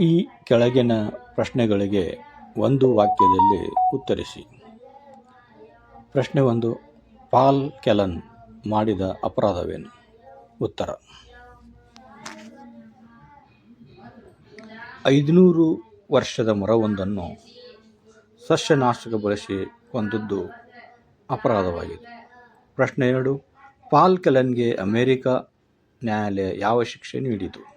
ಈ ಕೆಳಗಿನ ಪ್ರಶ್ನೆಗಳಿಗೆ ಒಂದು ವಾಕ್ಯದಲ್ಲಿ ಉತ್ತರಿಸಿ. ಪ್ರಶ್ನೆ ಒಂದು, ಪಾಲ್ ಕೆಲನ್ ಮಾಡಿದ ಅಪರಾಧವೇನು? ಉತ್ತರ, ಐದುನೂರು ವರ್ಷದ ಮರವೊಂದನ್ನು ಸಸ್ಯನಾಶಕ ಬಳಸಿ ಕೊಂದದ್ದು ಅಪರಾಧವಾಗಿದೆ. ಪ್ರಶ್ನೆ ಎರಡು, ಪಾಲ್ ಕೆಲನ್ಗೆ ಅಮೆರಿಕ ನ್ಯಾಯಾಲಯ ಯಾವ ಶಿಕ್ಷೆ ನೀಡಿತು?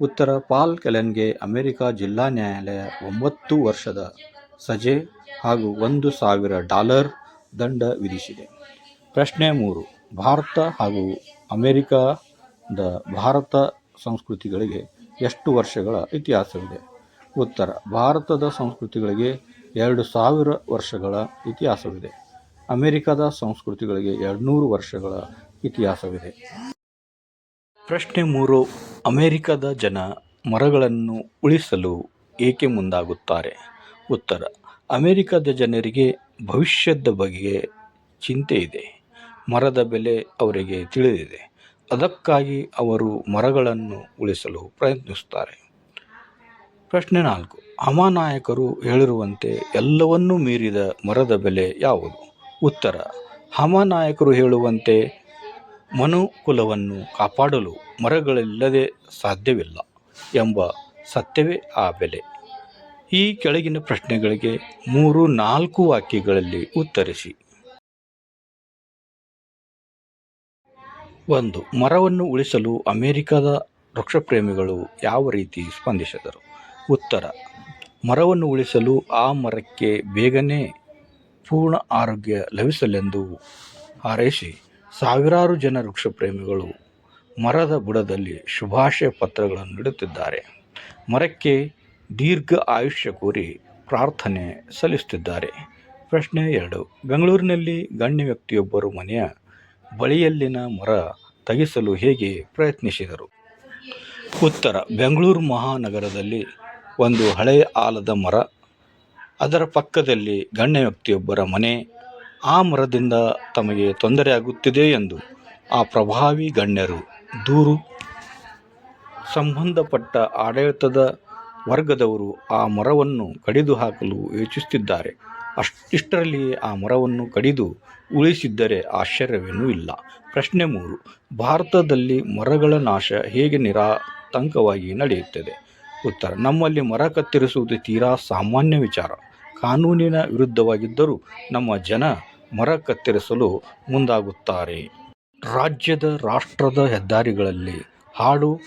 ಉತ್ತರ ಪಾಲ್ ಕೆಲೆನ್ಗೆ ಅಮೆರಿಕ ಜಿಲ್ಲಾ ನ್ಯಾಯಾಲಯ ಒಂಬತ್ತು ವರ್ಷದ ಸಜೆ ಹಾಗೂ ಒಂದು ಸಾವಿರ ಡಾಲರ್ ದಂಡ ವಿಧಿಸಿದೆ. ಪ್ರಶ್ನೆ ಮೂರು, ಭಾರತ ಹಾಗೂ ಅಮೆರಿಕದ ಭಾರತ ಸಂಸ್ಕೃತಿಗಳಿಗೆ ಎಷ್ಟು ವರ್ಷಗಳ ಇತಿಹಾಸವಿದೆ? ಉತ್ತರ, ಭಾರತದ ಸಂಸ್ಕೃತಿಗಳಿಗೆ ಎರಡು ಸಾವಿರ ವರ್ಷಗಳ ಇತಿಹಾಸವಿದೆ. ಅಮೆರಿಕದ ಸಂಸ್ಕೃತಿಗಳಿಗೆ ಎರಡುನೂರು ವರ್ಷಗಳ ಇತಿಹಾಸವಿದೆ. ಪ್ರಶ್ನೆ ಮೂರು, ಅಮೆರಿಕದ ಜನ ಮರಗಳನ್ನು ಉಳಿಸಲು ಏಕೆ ಮುಂದಾಗುತ್ತಾರೆ? ಉತ್ತರ, ಅಮೆರಿಕದ ಜನರಿಗೆ ಭವಿಷ್ಯದ ಬಗ್ಗೆ ಚಿಂತೆ ಇದೆ. ಮರದ ಬೆಲೆ ಅವರಿಗೆ ತಿಳಿದಿದೆ. ಅದಕ್ಕಾಗಿ ಅವರು ಮರಗಳನ್ನು ಉಳಿಸಲು ಪ್ರಯತ್ನಿಸುತ್ತಾರೆ. ಪ್ರಶ್ನೆ ನಾಲ್ಕು ಹಮಾನಾಯಕರು ಹೇಳಿರುವಂತೆ ಎಲ್ಲವನ್ನೂ ಮೀರಿದ ಮರದ ಬೆಲೆ ಯಾವುದು? ಉತ್ತರ ಹಮಾನಾಯಕರು ಹೇಳುವಂತೆ ಮನುಕುಲವನ್ನು ಕಾಪಾಡಲು ಮರಗಳಿಲ್ಲದೆ ಸಾಧ್ಯವಿಲ್ಲ ಎಂಬ ಸತ್ಯವೇ ಆ ಬೆಲೆ. ಈ ಕೆಳಗಿನ ಪ್ರಶ್ನೆಗಳಿಗೆ ಮೂರು ನಾಲ್ಕು ವಾಕ್ಯಗಳಲ್ಲಿ ಉತ್ತರಿಸಿ. ಒಂದು, ಮರವನ್ನು ಉಳಿಸಲು ಅಮೆರಿಕದ ವೃಕ್ಷಪ್ರೇಮಿಗಳು ಯಾವ ರೀತಿ ಸ್ಪಂದಿಸಿದರು? ಉತ್ತರ, ಮರವನ್ನು ಉಳಿಸಲು ಆ ಮರಕ್ಕೆ ಬೇಗನೆ ಪೂರ್ಣ ಆರೋಗ್ಯ ಲಭಿಸಲೆಂದು ಹಾರೈಸಿ ಸಾವಿರಾರು ಜನ ವೃಕ್ಷಪ್ರೇಮಿಗಳು ಮರದ ಬುಡದಲ್ಲಿ ಶುಭಾಶಯ ಪತ್ರಗಳನ್ನು ನೀಡುತ್ತಿದ್ದಾರೆ. ಮರಕ್ಕೆ ದೀರ್ಘ ಆಯುಷ್ಯ ಕೋರಿ ಪ್ರಾರ್ಥನೆ ಸಲ್ಲಿಸುತ್ತಿದ್ದಾರೆ. ಪ್ರಶ್ನೆ ಎರಡು. ಬೆಂಗಳೂರಿನಲ್ಲಿ ಗಣ್ಯ ವ್ಯಕ್ತಿಯೊಬ್ಬರು ಮನೆಯ ಬಳಿಯಲ್ಲಿನ ಮರ ತಗಿಸಲು ಹೇಗೆ ಪ್ರಯತ್ನಿಸಿದರು? ಉತ್ತರ. ಬೆಂಗಳೂರು ಮಹಾನಗರದಲ್ಲಿ ಒಂದು ಹಳೆಯ ಆಲದ ಮರ. ಅದರ ಪಕ್ಕದಲ್ಲಿ ಗಣ್ಯ ವ್ಯಕ್ತಿಯೊಬ್ಬರ ಮನೆ. ಆ ಮರದಿಂದ ತಮಗೆ ತೊಂದರೆಯಾಗುತ್ತಿದೆ ಎಂದು ಆ ಪ್ರಭಾವಿ ಗಣ್ಯರು ದೂರು. ಸಂಬಂಧಪಟ್ಟ ಆಡಳಿತದ ವರ್ಗದವರು ಆ ಮರವನ್ನು ಕಡಿದು ಹಾಕಲು ಯೋಚಿಸುತ್ತಿದ್ದಾರೆ. ಅಷ್ಟಿಷ್ಟರಲ್ಲಿ ಆ ಮರವನ್ನು ಕಡಿದು ಉಳಿಸಿದ್ದರೆ ಆಶ್ಚರ್ಯವೇನೂ ಇಲ್ಲ. ಪ್ರಶ್ನೆ ಮೂರು. ಭಾರತದಲ್ಲಿ ಮರಗಳ ನಾಶ ಹೇಗೆ ನಿರಾತಂಕವಾಗಿ ನಡೆಯುತ್ತದೆ? ಉತ್ತರ. ನಮ್ಮಲ್ಲಿ ಮರ ಕತ್ತರಿಸುವುದು ತೀರಾ ಸಾಮಾನ್ಯ ವಿಚಾರ. ಕಾನೂನಿನ ವಿರುದ್ಧವಾಗಿದ್ದರೂ ನಮ್ಮ ಜನ ಮರ ಕತ್ತರಿಸಲು ಮುಂದಾಗುತ್ತಾರೆ. ರಾಜ್ಯದ ರಾಷ್ಟ್ರದ ಹೆದ್ದಾರಿಗಳಲ್ಲಿ ಹಾಡು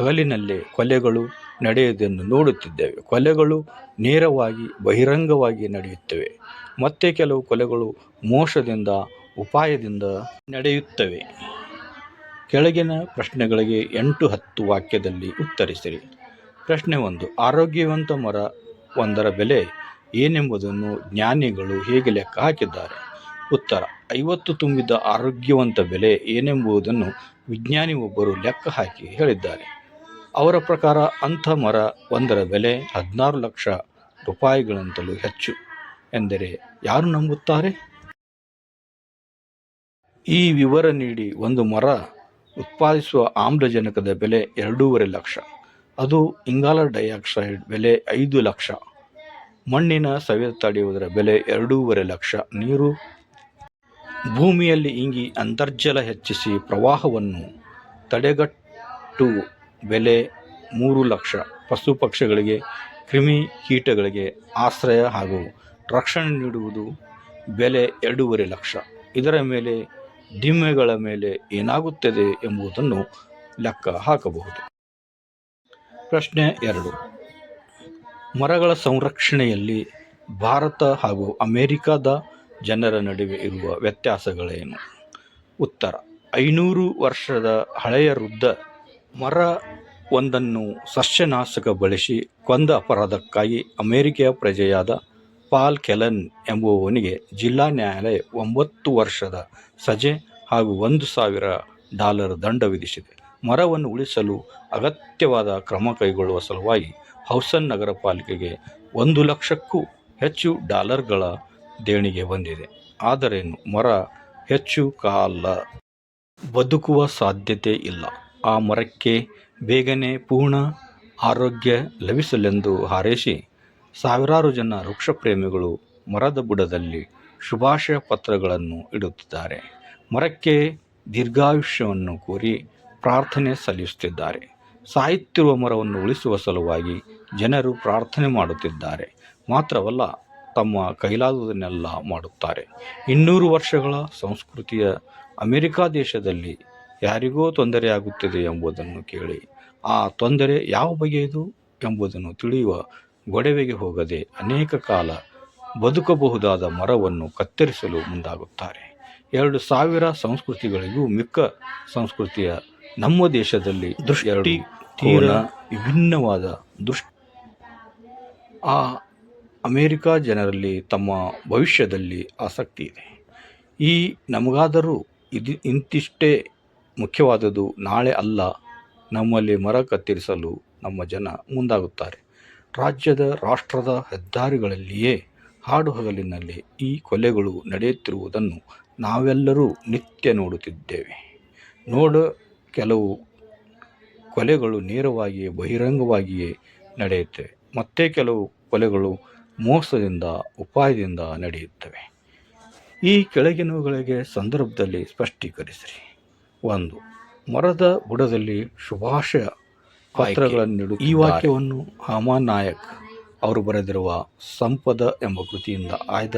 ಹಗಲಿನಲ್ಲಿ ಕೊಲೆಗಳು ನಡೆಯುವುದನ್ನು ನೋಡುತ್ತಿದ್ದೇವೆ. ಕೊಲೆಗಳು ನೇರವಾಗಿ ಬಹಿರಂಗವಾಗಿ ನಡೆಯುತ್ತವೆ. ಮತ್ತೆ ಕೆಲವು ಕೊಲೆಗಳು ಮೋಸದಿಂದ, ಉಪಾಯದಿಂದ ನಡೆಯುತ್ತವೆ. ಕೆಳಗಿನ ಪ್ರಶ್ನೆಗಳಿಗೆ ಎಂಟು ಹತ್ತು ವಾಕ್ಯದಲ್ಲಿ ಉತ್ತರಿಸಿರಿ. ಪ್ರಶ್ನೆ ಒಂದು, ಆರೋಗ್ಯವಂತ ಮರ ಒಂದರ ಬೆಲೆ ಏನೆಂಬುದನ್ನು ಜ್ಞಾನಿಗಳು ಹೇಗೆ ಲೆಕ್ಕ ಹಾಕಿದ್ದಾರೆ? ಉತ್ತರ, ಐವತ್ತು ತುಂಬಿದ ಆರೋಗ್ಯವಂತ ಬೆಲೆ ಏನೆಂಬುದನ್ನು ವಿಜ್ಞಾನಿ ಒಬ್ಬರು ಲೆಕ್ಕ ಹಾಕಿ ಹೇಳಿದ್ದಾರೆ. ಅವರ ಪ್ರಕಾರ ಅಂಥ ಮರ ಒಂದರ ಬೆಲೆ ಹದಿನಾರು ಲಕ್ಷ ರೂಪಾಯಿಗಳಂತಲೂ ಹೆಚ್ಚು ಎಂದರೆ ಯಾರು ನಂಬುತ್ತಾರೆ? ಈ ವಿವರ ನೀಡಿ ಒಂದು ಮರ ಉತ್ಪಾದಿಸುವ ಆಮ್ಲಜನಕದ ಬೆಲೆ ಎರಡೂವರೆ ಲಕ್ಷ, ಅದು ಇಂಗಾಲ ಡೈಆಕ್ಸೈಡ್ ಬೆಲೆ ಐದು ಲಕ್ಷ, ಮಣ್ಣಿನ ಸವೆತ ತಡೆಯುವುದರ ಬೆಲೆ ಎರಡೂವರೆ ಲಕ್ಷ, ನೀರು ಭೂಮಿಯಲ್ಲಿ ಇಂಗಿ ಅಂತರ್ಜಲ ಹೆಚ್ಚಿಸಿ ಪ್ರವಾಹವನ್ನು ತಡೆಗಟ್ಟು ಬೆಲೆ ಮೂರು ಲಕ್ಷ. ಪಶು ಪಕ್ಷಿಗಳಿಗೆ, ಕ್ರಿಮಿ ಕೀಟಗಳಿಗೆ ಆಶ್ರಯ ಹಾಗೂ ರಕ್ಷಣೆ ನೀಡುವುದು ಬೆಲೆ ಎರಡೂವರೆ ಲಕ್ಷ. ಇದರ ಮೇಲೆ ದಿಮ್ಮೆಗಳ ಮೇಲೆ ಏನಾಗುತ್ತದೆ ಎಂಬುದನ್ನು ಲೆಕ್ಕ ಹಾಕಬಹುದು. ಪ್ರಶ್ನೆ ಎರಡು. ಮರಗಳ ಸಂರಕ್ಷಣೆಯಲ್ಲಿ ಭಾರತ ಹಾಗೂ ಅಮೆರಿಕದ ಜನರ ನಡುವೆ ಇರುವ ವ್ಯತ್ಯಾಸಗಳೇನು? ಉತ್ತರ. ಐನೂರು ವರ್ಷದ ಹಳೆಯ ವೃದ್ಧ ಮರ ಒಂದನ್ನು ಸಸ್ಯನಾಶಕ ಬಳಸಿ ಕೊಂದ ಅಪರಾಧಕ್ಕಾಗಿ ಅಮೆರಿಕೆಯ ಪ್ರಜೆಯಾದ ಪಾಲ್ ಕೆಲನ್ ಎಂಬುವವನಿಗೆ ಜಿಲ್ಲಾ ನ್ಯಾಯಾಲಯ ಒಂಬತ್ತು ವರ್ಷದ ಸಜೆ ಹಾಗೂ ಒಂದು ಸಾವಿರ ಡಾಲರ್ ದಂಡ ವಿಧಿಸಿದೆ. ಮರವನ್ನು ಉಳಿಸಲು ಅಗತ್ಯವಾದ ಕ್ರಮ ಕೈಗೊಳ್ಳುವ ಸಲುವಾಗಿ ಹೌಸನ್ ನಗರ ಪಾಲಿಕೆಗೆ ಒಂದು ಲಕ್ಷಕ್ಕೂ ಹೆಚ್ಚು ಡಾಲರ್ಗಳ ದೇಣಿಗೆ ಬಂದಿದೆ. ಆದರೇನು ಮರ ಹೆಚ್ಚು ಕಾಲ ಬದುಕುವ ಸಾಧ್ಯತೆ ಇಲ್ಲ. ಆ ಮರಕ್ಕೆ ಬೇಗನೆ ಪೂರ್ಣ ಆರೋಗ್ಯ ಲಭಿಸಲೆಂದು ಹಾರೈಸಿ ಸಾವಿರಾರು ಜನ ವೃಕ್ಷಪ್ರೇಮಿಗಳು ಮರದ ಬುಡದಲ್ಲಿ ಶುಭಾಶಯ ಪತ್ರಗಳನ್ನು ಇಡುತ್ತಿದ್ದಾರೆ. ಮರಕ್ಕೆ ದೀರ್ಘಾಯುಷ್ಯವನ್ನು ಕೋರಿ ಪ್ರಾರ್ಥನೆ ಸಲ್ಲಿಸುತ್ತಿದ್ದಾರೆ. ಸಾಯುತ್ತಿರುವ ಮರವನ್ನು ಉಳಿಸುವ ಸಲುವಾಗಿ ಜನರು ಪ್ರಾರ್ಥನೆ ಮಾಡುತ್ತಿದ್ದಾರೆ. ಮಾತ್ರವಲ್ಲ ತಮ್ಮ ಕೈಲಾದದನ್ನೆಲ್ಲ ಮಾಡುತ್ತಾರೆ. ಇನ್ನೂರು ವರ್ಷಗಳ ಸಂಸ್ಕೃತಿಯ ಅಮೆರಿಕ ದೇಶದಲ್ಲಿ ಯಾರಿಗೋ ತೊಂದರೆಯಾಗುತ್ತಿದೆ ಎಂಬುದನ್ನು ಕೇಳಿ ಆ ತೊಂದರೆ ಯಾವ ಬಗೆಯದು ಎಂಬುದನ್ನು ತಿಳಿಯುವ ಗೊಡವೆಗೆ ಹೋಗದೆ ಅನೇಕ ಕಾಲ ಬದುಕಬಹುದಾದ ಮರವನ್ನು ಕತ್ತರಿಸಲು ಮುಂದಾಗುತ್ತಾರೆ. ಎರಡು ಸಾವಿರ ಸಂಸ್ಕೃತಿಗಳಿಗೂ ಮಿಕ್ಕ ಸಂಸ್ಕೃತಿಯ ನಮ್ಮ ದೇಶದಲ್ಲಿ ದೃಷ್ಟಿ ತೀರ ವಿಭಿನ್ನವಾದ ದೃಷ್ಟಿ. ಆ ಅಮೇರಿಕ ಜನರಲ್ಲಿ ತಮ್ಮ ಭವಿಷ್ಯದಲ್ಲಿ ಆಸಕ್ತಿ ಇದೆ. ಈ ನಮಗಾದರೂ ಇದು ಇಂತಿಷ್ಟೇ ಮುಖ್ಯವಾದದ್ದು ನಾಳೆ ಅಲ್ಲ, ನಮ್ಮಲ್ಲಿ ಮರ ಕತ್ತರಿಸಲು ನಮ್ಮ ಜನ ಮುಂದಾಗುತ್ತಾರೆ. ರಾಜ್ಯದ ರಾಷ್ಟ್ರದ ಹೆದ್ದಾರಿಗಳಲ್ಲಿಯೇ ಹಾಡು ಹಗಲಿನಲ್ಲಿ ಈ ಕೊಲೆಗಳು ನಡೆಯುತ್ತಿರುವುದನ್ನು ನಾವೆಲ್ಲರೂ ನಿತ್ಯ ನೋಡುತ್ತಿದ್ದೇವೆ. ನೋಡ, ಕೆಲವು ಕೊಲೆಗಳು ನೇರವಾಗಿಯೇ, ಬಹಿರಂಗವಾಗಿಯೇ ನಡೆಯುತ್ತವೆ ಮತ್ತೆ ಕೆಲವು ಕೊಲೆಗಳು ಮೋಸದಿಂದ, ಉಪಾಯದಿಂದ ನಡೆಯುತ್ತವೆ. ಈ ಕೆಳಗಿನವುಗಳಿಗೆ ಸಂದರ್ಭದಲ್ಲಿ ಸ್ಪಷ್ಟೀಕರಿಸಿರಿ. ಒಂದು, ಮರದ ಬುಡದಲ್ಲಿ ಶುಭಾಶಯ ಪತ್ರಗಳನ್ನು ಈ ವಾಕ್ಯವನ್ನು ಹಮಾನ್ ನಾಯಕ್ ಅವರು ಬರೆದಿರುವ ಸಂಪದ ಎಂಬ ಕೃತಿಯಿಂದ ಆಯ್ದ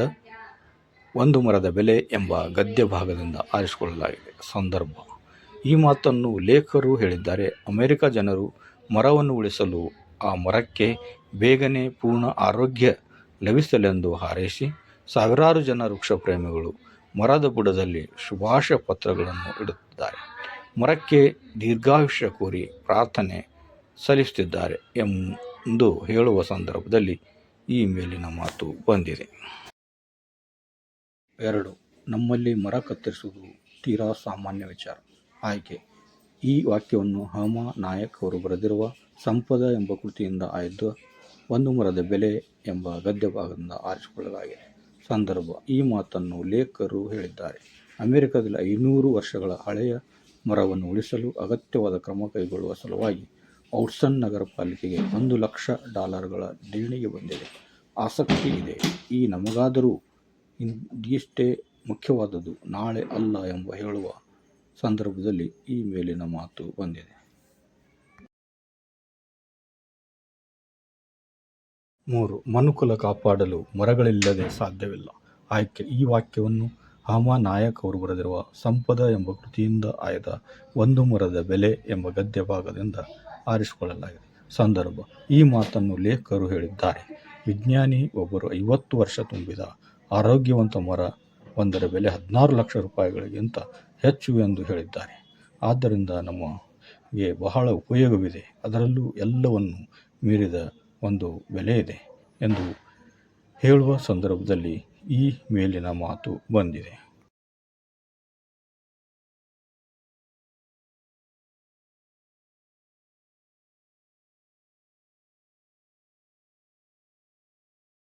ಒಂದು ಮರದ ಬೆಲೆ ಎಂಬ ಗದ್ಯ ಭಾಗದಿಂದ ಆರಿಸಿಕೊಳ್ಳಲಾಗಿದೆ. ಸಂದರ್ಭ, ಈ ಮಾತನ್ನು ಲೇಖಕರು ಹೇಳಿದ್ದಾರೆ. ಅಮೆರಿಕ ಜನರು ಮರವನ್ನು ಉಳಿಸಲು ಆ ಮರಕ್ಕೆ ಬೇಗನೆ ಪೂರ್ಣ ಆರೋಗ್ಯ ಲಭಿಸಲೆಂದು ಹಾರೈಸಿ ಸಾವಿರಾರು ಜನ ವೃಕ್ಷಪ್ರೇಮಿಗಳು ಮರದ ಬುಡದಲ್ಲಿ ಶುಭಾಶಯ ಪತ್ರಗಳನ್ನು ಇಡುತ್ತಿದ್ದಾರೆ. ಮರಕ್ಕೆ ದೀರ್ಘಾಯುಷ್ಯ ಕೋರಿ ಪ್ರಾರ್ಥನೆ ಸಲ್ಲಿಸುತ್ತಿದ್ದಾರೆ ಎಂದು ಹೇಳುವ ಸಂದರ್ಭದಲ್ಲಿ ಈ ಮೇಲಿನ ಮಾತು ಬಂದಿದೆ. ಎರಡು, ನಮ್ಮಲ್ಲಿ ಮರ ಕತ್ತರಿಸುವುದು ತೀರಾ ಸಾಮಾನ್ಯ ವಿಚಾರ. ಆಯ್ಕೆ, ಈ ವಾಕ್ಯವನ್ನು ಹಮ ನಾಯಕ್ ಅವರು ಬರೆದಿರುವ ಸಂಪದ ಎಂಬ ಕೃತಿಯಿಂದ ಆಯ್ದ ಒಂದು ಮರದ ಬೆಲೆ ಎಂಬ ಗದ್ಯ ಭಾಗದಿಂದ ಆರಿಸಿಕೊಳ್ಳಲಾಗಿದೆ. ಸಂದರ್ಭ, ಈ ಮಾತನ್ನು ಲೇಖಕರು ಹೇಳಿದ್ದಾರೆ. ಅಮೆರಿಕದಲ್ಲಿ ಐನೂರು ವರ್ಷಗಳ ಹಳೆಯ ಮರವನ್ನು ಉಳಿಸಲು ಅಗತ್ಯವಾದ ಕ್ರಮ ಕೈಗೊಳ್ಳುವ ಸಲುವಾಗಿ ಔಟ್ಸನ್ ನಗರ ಪಾಲಿಕೆಗೆ ಒಂದು ಲಕ್ಷ ಡಾಲರ್ಗಳ ದೇಣಿಗೆ ಬಂದಿದೆ. ಆಸಕ್ತಿ ಇದೆ. ಈ ನಮಗಾದರೂ ಇಷ್ಟೇ ಮುಖ್ಯವಾದದ್ದು ನಾಳೆ ಅಲ್ಲ ಎಂಬ ಹೇಳುವ ಸಂದರ್ಭದಲ್ಲಿ ಈ ಮೇಲಿನ ಮಾತು ಬಂದಿದೆ. ಮೂರು, ಮನುಕುಲ ಕಾಪಾಡಲು ಮರಗಳಿಲ್ಲದೆ ಸಾಧ್ಯವಿಲ್ಲ. ಆಯ್ಕೆ, ಈ ವಾಕ್ಯವನ್ನು ಹಾಮ ನಾಯಕ್ ಅವರು ಬರೆದಿರುವ ಸಂಪದ ಎಂಬ ಕೃತಿಯಿಂದ ಆಯ್ದ ಒಂದು ಮರದ ಬೆಲೆ ಎಂಬ ಗದ್ಯ ಭಾಗದಿಂದ ಆರಿಸಿಕೊಳ್ಳಲಾಗಿದೆ. ಸಂದರ್ಭ, ಈ ಮಾತನ್ನು ಲೇಖಕರು ಹೇಳಿದ್ದಾರೆ. ವಿಜ್ಞಾನಿ ಒಬ್ಬರು ಐವತ್ತು ವರ್ಷ ತುಂಬಿದ ಆರೋಗ್ಯವಂತ ಮರ ಒಂದರ ಬೆಲೆ ಹದಿನಾರು ಲಕ್ಷ ರೂಪಾಯಿಗಳಿಗಿಂತ ಹೆಚ್ಚು ಎಂದು ಹೇಳಿದ್ದಾರೆ. ಆದ್ದರಿಂದ ನಮಗೆ ಬಹಳ ಉಪಯೋಗವಿದೆ. ಅದರಲ್ಲೂ ಎಲ್ಲವನ್ನು ಮೀರಿದ ಒಂದು ಬೆಲೆ ಇದೆ ಎಂದು ಹೇಳುವ ಸಂದರ್ಭದಲ್ಲಿ ಈ ಮೇಲಿನ ಮಾತು ಬಂದಿದೆ.